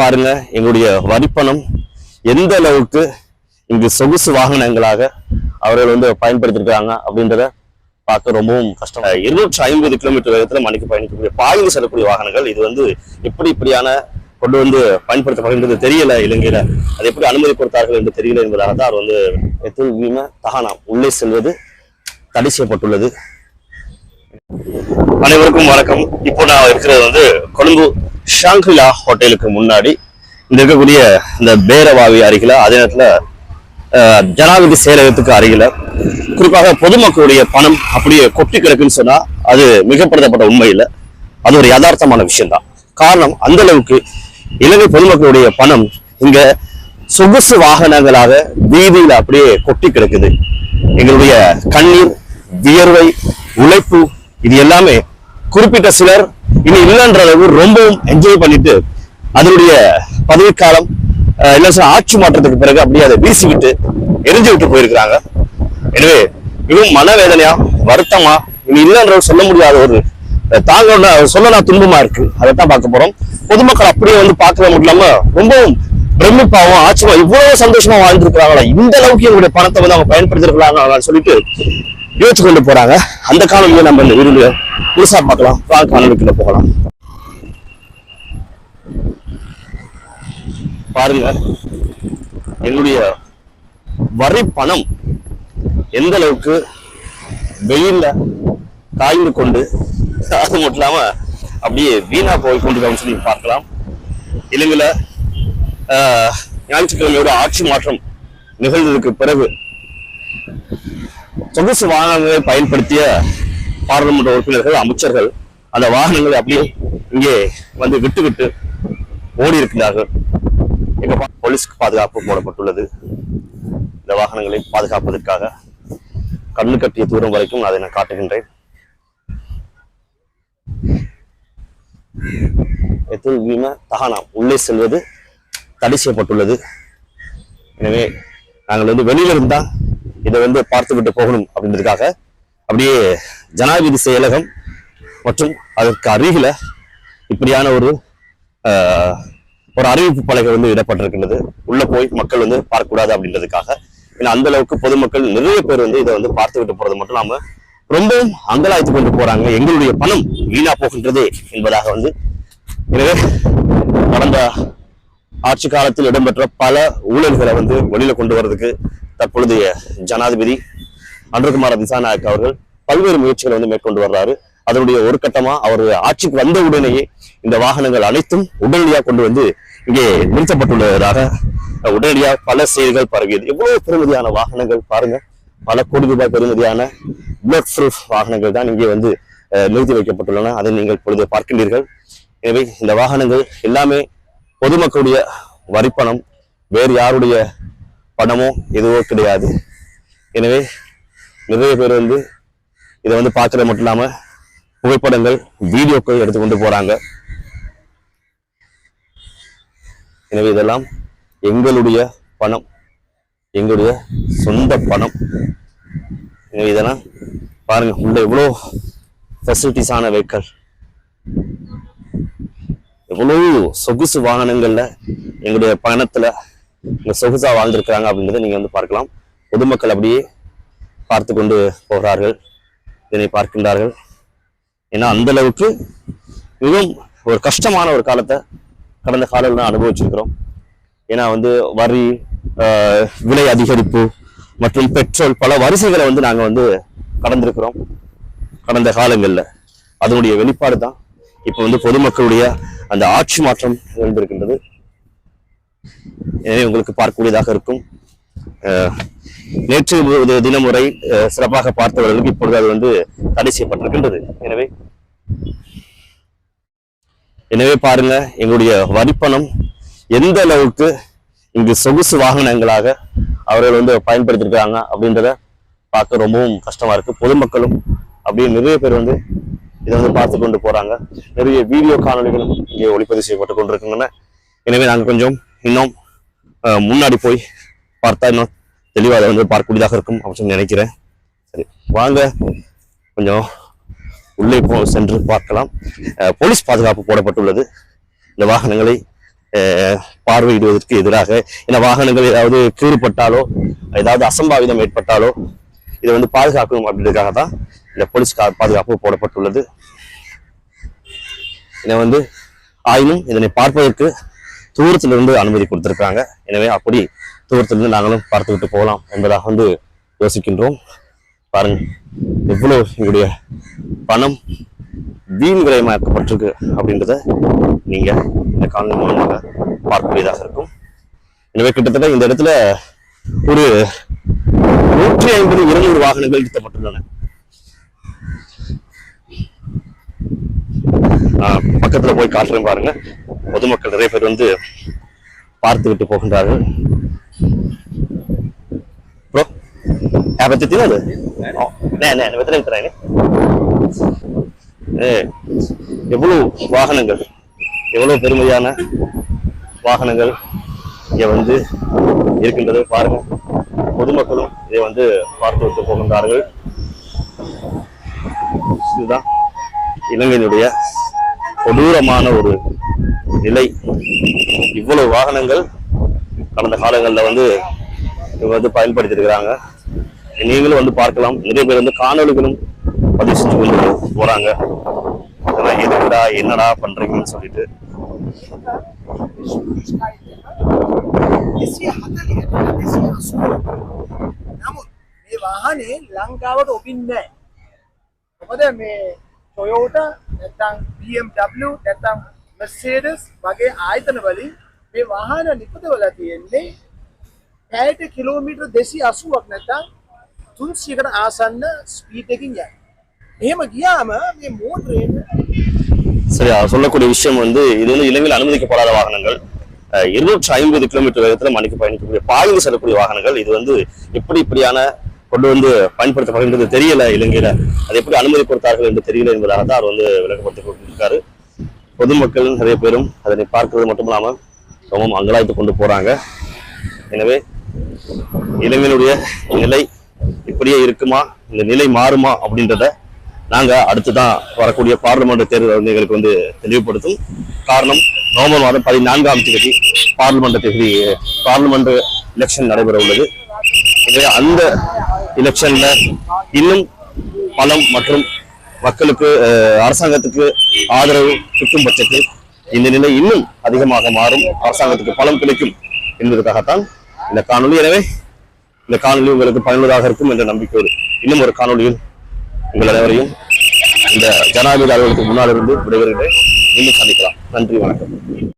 பாருங்க எங்களுடைய வரிப்பணம் எந்த அளவுக்கு இங்கு சொகுசு வாகனங்களாக அவர்கள் வந்து பயன்படுத்திருக்காங்க அப்படின்றத பார்க்க ரொம்பவும் கஷ்டம் இருநூற்றி ஐம்பது கிலோமீட்டர் வேகத்தில் மணிக்கு பயணிக்கக்கூடிய பாய்ந்து செல்லக்கூடிய வாகனங்கள் இது வந்து எப்படி இப்படியான கொண்டு வந்து பயன்படுத்தப்படுகின்றது தெரியல இலங்கையில. அது எப்படி அனுமதி கொடுத்தார்கள் என்று தெரியல என்பதாக தான் அவர் வந்து எத்துல் வீம தகானா உள்ளே செல்வது தடை செய்யப்பட்டுள்ளது. அனைவருக்கும் வணக்கம். இப்போ நான் இருக்கிறது வந்து கொழும்பு ஷாங்கிலா ஹோட்டலுக்கு முன்னாடி. இந்த இருக்கக்கூடிய இந்த பேரவாவி அருகில அதே நேரத்துல ஜனாதிபதி செயலகத்துக்கு அருகில குறிப்பாக பொதுமக்களுடைய பணம் அப்படியே கொட்டி கிடக்குன்னு சொன்னா அது மிகப்படுத்தப்பட்ட உண்மையில் அது ஒரு யதார்த்தமான விஷயம்தான். காரணம் அந்த அளவுக்கு இலங்கை பொதுமக்களுடைய பணம் இங்க சொகுசு வாகனங்களாக வீதியில் அப்படியே கொட்டி கிடக்குது. எங்களுடைய கண்ணீர் வியர்வை உழைப்பு இது எல்லாமே குறிப்பிட்ட சிலர் இனி இல்லைன்ற அளவு ரொம்பவும் என்ஜாய் பண்ணிட்டு அதனுடைய பதவிக்காலம் இல்லை ஆட்சி மாற்றத்துக்கு பிறகு அப்படியே அதை வீசிக்கிட்டு எரிஞ்சு விட்டு போயிருக்கிறாங்க. எனவே மிகவும் மனவேதனையா வருத்தமா இனி இல்லைன்ற சொல்ல முடியாத ஒரு தாங்க சொல்ல துன்பமா இருக்கு. அதைத்தான் பார்க்க போறோம். பொதுமக்கள் அப்படியே வந்து பார்க்கவே முடியாம ரொம்பவும் பிரமிப்பாவும் ஆச்சரியமா இவ்வளவு சந்தோஷமா வாழ்ந்துருக்கிறாங்களா? இந்த அளவுக்கு எங்களுடைய பணத்தை வந்து அவங்க பயன்படுத்திருக்கிறாங்க சொல்லிட்டு யோசிச்சு கொண்டு போறாங்க. அந்த காணொலியை நம்ம இந்த புதுசா முழுசா பார்க்கலாம். வாங்க போகலாம். பாருங்க என்னுடைய வரி பணம் எந்த அளவுக்கு வெயில்ல காய்ந்து கொண்டு அது மட்டும் இல்லாம அப்படியே வீணா போய் கொண்டு சொல்லி பார்க்கலாம். இலங்கையில ஆஹ், ஞாயிற்றுக்கிழமையோட ஆட்சி மாற்றம் நிகழ்ந்ததுக்கு பிறகு சொகுசு வாகனங்களை பயன்படுத்திய பாராளுமன்ற உறுப்பினர்கள் அமைச்சர்கள் அந்த வாகனங்களை அப்படியே இங்கே வந்து விட்டு விட்டு ஓடி இருக்கிறார்கள் எங்க போலீஸ்க்கு பாதுகாப்பு போடப்பட்டுள்ளது. இந்த வாகனங்களை பாதுகாப்பதற்காக கண்ணு கட்டிய தூரம் வரைக்கும் அதை நான் காட்டுகின்றேன். எத்தில் வீம தகானா உள்ளே செல்வது தடை செய்யப்பட்டுள்ளது. எனவே நாங்கள் வந்து வெளியில இருந்தால் இதை வந்து பார்த்து விட்டு போகணும் அப்படின்றதுக்காக அப்படியே ஜனாதிபதி செயலகம் மற்றும் அதற்கு அருகில இப்படியான ஒரு ஒரு அறிவிப்பு பலகை வந்து இடப்பட்டிருக்கின்றது. உள்ள போய் மக்கள் வந்து பார்க்கக்கூடாது அப்படின்றதுக்காக. ஏன்னா அந்த அளவுக்கு பொதுமக்கள் நிறைய பேர் வந்து இதை வந்து பார்த்து விட்டு போறது மட்டும் இல்லாம ரொம்பவும் அங்கலாய்த்து கொண்டு போறாங்க. எங்களுடைய பணம் வீணா போகின்றதே என்பதாக வந்து எனவே கடந்த ஆட்சி காலத்தில் இடம்பெற்ற பல ஊழல்களை வந்து வெளியில கொண்டு வர்றதுக்கு தற்பொழுதைய ஜனாதிபதி அன்றகுமார திசாநாயக் அவர்கள் பல்வேறு முயற்சிகளை வந்து மேற்கொண்டு வர்றாரு. அதனுடைய ஒரு கட்டமா அவர் ஆட்சிக்கு வந்த உடனேயே இந்த வாகனங்கள் அனைத்தும் உடனடியாக கொண்டு வந்து இங்கே நிறுத்தப்பட்டுள்ளதாக உடனடியாக பல செய்திகள் பரவியது. எவ்வளவு பெருமதியான வாகனங்கள் பாருங்க. பல கோடி ரூபாய் பெருமதியான பிளட் ப்ரூஃப் வாகனங்கள் தான் இங்கே வந்து நிறுத்தி வைக்கப்பட்டுள்ளன. அதை நீங்கள் பொழுது பார்க்கின்றீர்கள். எனவே இந்த வாகனங்கள் எல்லாமே பொதுமக்களுடைய வரிப்பணம் வேறு யாருடைய பணமோ எதுவோ கிடையாது. எனவே நிறைய பேர் வந்து இதை வந்து பார்க்கறது மட்டும் இல்லாமல் புகைப்படங்கள் வீடியோக்கள் எடுத்து போகிறாங்க எனவே இதெல்லாம் எங்களுடைய பணம் எங்களுடைய சொந்த பணம். எனவே இதெல்லாம் பாருங்கள் உள்ள எவ்வளோ ஃபெசிலிட்டிஸான வெஹிக்கல் எவ்வளோ சொகுசு வாகனங்களில் எங்களுடைய பயணத்தில் இந்த சொகுசா வாழ்ந்திருக்கிறாங்க அப்படின்றத நீங்க வந்து பார்க்கலாம். பொதுமக்கள் அப்படியே பார்த்து கொண்டு போகிறார்கள். இதனை பார்க்கின்றார்கள். ஏன்னா அந்த அளவுக்கு மிகவும் ஒரு கஷ்டமான ஒரு காலத்தை கடந்த காலத்தில் அனுபவிச்சிருக்கிறோம். ஏன்னா வந்து வரி விலை அதிகரிப்பு மற்றும் பெட்ரோல் பல வரிசைகளை வந்து நாங்கள் வந்து கடந்திருக்கிறோம். கடந்த காலங்களில். அதனுடைய வெளிப்பாடு தான். இப்போ வந்து பொதுமக்களுடைய அந்த ஆட்சி மாற்றம் இருந்திருக்கின்றது எனவே உங்களுக்கு பார்க்கக்கூடியதாக இருக்கும். நேற்று தினமுறை சிறப்பாக பார்த்தவர்களுக்கு இப்பொழுது அது வந்து தடை செய்யப்பட்டிருக்கின்றது. எனவே எனவே பாருங்க எங்களுடைய வரிப்பணம் எந்த அளவுக்கு இங்கு சொகுசு வாகனங்களாக அவர்கள் வந்து பயன்படுத்திருக்கிறாங்க அப்படின்றத பார்க்க ரொம்பவும் கஷ்டமா இருக்கு. பொதுமக்களும் அப்படியே நிறைய பேர் வந்து இதை வந்து பார்த்து கொண்டு போறாங்க. நிறைய வீடியோ காணொலிகளும் இங்கே ஒளிப்பதிவு செய்யப்பட்டு கொண்டிருக்கின்றன. எனவே நாங்கள் கொஞ்சம் இன்னும் முன்னாடி போய் பார்த்தா இன்னும் தெளிவாக அதை வந்து பார்க்கக்கூடியதாக இருக்கும் அப்படின்னு நினைக்கிறேன். சரி வாங்க. கொஞ்சம் உள்ளே போ சென்று பார்க்கலாம். போலீஸ் பாதுகாப்பு போடப்பட்டுள்ளது. இந்த வாகனங்களை பார்வையிடுவதற்கு எதிராக இந்த வாகனங்கள் ஏதாவது கீறுபட்டாலோ ஏதாவது அசம்பாவிதம் ஏற்பட்டாலோ இதை வந்து பாதுகாக்கணும் அப்படின்றதுக்காக தான் இந்த போலீஸ் பாதுகாப்பு போடப்பட்டுள்ளது. இதை வந்து ஆயினும் இதனை பார்ப்பதற்கு தூரத்திலிருந்து அனுமதி கொடுத்துருக்காங்க எனவே அப்படி தூரத்திலிருந்து நாங்களும் பார்த்துக்கிட்டு போகலாம் என்பதாக வந்து யோசிக்கின்றோம். பாருங்க எவ்வளோ எங்களுடைய பணம் வீண் விரயமாக்கப்பட்டிருக்கு அப்படின்றத நீங்கள் இந்த காணொலி மூலமாக பார்க்கக்கூடியதாக இருக்கும். எனவே கிட்டத்தட்ட இந்த இடத்துல ஒரு நூற்றி ஐம்பது இருநூறு வாகனங்கள் நிறுத்தப்பட்டுள்ளன பக்கத்தில் பக்கத்துல போய் காட்டுறேன் பாருங்க. பொதுமக்கள் நிறைய பேர் வந்து பார்த்துக்கிட்டு போகின்றார்கள். ப்ரோ யாபத்தி தினது நே என்ன வெத்தனை ஏ எவ்வளவு வாகனங்கள் எவ்வளவு பெருமையான வாகனங்கள் இங்கே வந்து இருக்கின்றது பாருங்க. பொதுமக்களும் இதை வந்து பார்த்து விட்டு போகின்றார்கள். இதுதான் இலங்கையினுடைய கொடூரமான ஒரு நிலை இவ்வளவு வாகனங்கள் கடந்த காலங்களில் வந்து இவங்க வந்து பயன்படுத்தி இருக்கிறாங்க நீங்களும் வந்து பார்க்கலாம் நிறைய பேர் வந்து காணொளிகளும் பதிவு செஞ்சு கொண்டு போறாங்க இதெல்லாம் எதுக்குடா என்னடா பண்றீங்கன்னு சொல்லிட்டு දෙසිය හතලියට දෙසිය අසුව නමුත් මේ වාහනේ ලංකාවට ඔබින් නෑ මොකද මේ ටොයෝට නැත්තම් BMW නැත්තම් මර්සේඩස් වගේ ආයතන වලින් මේ වාහන නිපදවලා තියෙන්නේ පැයට කිලෝමීටර් දෙසි අසුවක් නැත්තම් තුන්සියකට ආසන්න ස්පීඩ් එකකින් යයි එහෙම ගියාම මේ මෝටරේට சரி அவர் சொல்லக்கூடிய விஷயம் வந்து இது வந்து இலங்கையில் அனுமதிக்கப்படாத வாகனங்கள் இருநூற்றி ஐம்பது கிலோமீட்டர் வேகத்துல மணிக்கு பயணிக்கக்கூடிய பாய்ந்து செல்லக்கூடிய வாகனங்கள் இது வந்து எப்படி இப்படியான கொண்டு வந்து பயன்படுத்தப்படுகின்றது தெரியல இலங்கையில அது எப்படி அனுமதி கொடுத்தார்கள் என்று தெரியல என்பதாக தான் அவர் வந்து விளக்கப்படுத்தி கொண்டிருக்காரு பொதுமக்கள் நிறைய பேரும் அதனை பார்க்கறது மட்டும் இல்லாமல் ரொம்பவும் அங்கலாய்த்து கொண்டு போகிறாங்க எனவே இளைஞனுடைய நிலை இப்படியே இருக்குமா? இந்த நிலை மாறுமா அப்படின்றத நாங்கள் அடுத்துதான் வரக்கூடிய பார்லிமெண்ட் தேர்தல் வந்து எங்களுக்கு வந்து தெளிவுபடுத்தும். காரணம் நவம்பர் மாதம் பதினான்காம் தேதி பார்லிமெண்ட் தேதி பார்லிமெண்ட் எலெக்ஷன் நடைபெற உள்ளது. எனவே அந்த எலெக்ஷனில் இன்னும் பலம் மற்றும் மக்களுக்கு அரசாங்கத்துக்கு ஆதரவு சுற்றும் பட்சத்தில் இந்த நிலை இன்னும் அதிகமாக மாறும். அரசாங்கத்துக்கு பலம் கிடைக்கும் என்பதற்காகத்தான் இந்த காணொளி. எனவே இந்த காணொலி உங்களுக்கு பயனுள்ளதாக இருக்கும் என்ற நம்பிக்கையோடு இன்னும் ஒரு காணொலியில் உங்கள் அனைவரையும் இந்த ஜனாதிபதி அலுவலகத்துக்கு முன்னால் இருந்து விடைபெறுகிறேன். இன்னும் சந்திக்கலாம். நன்றி வணக்கம்.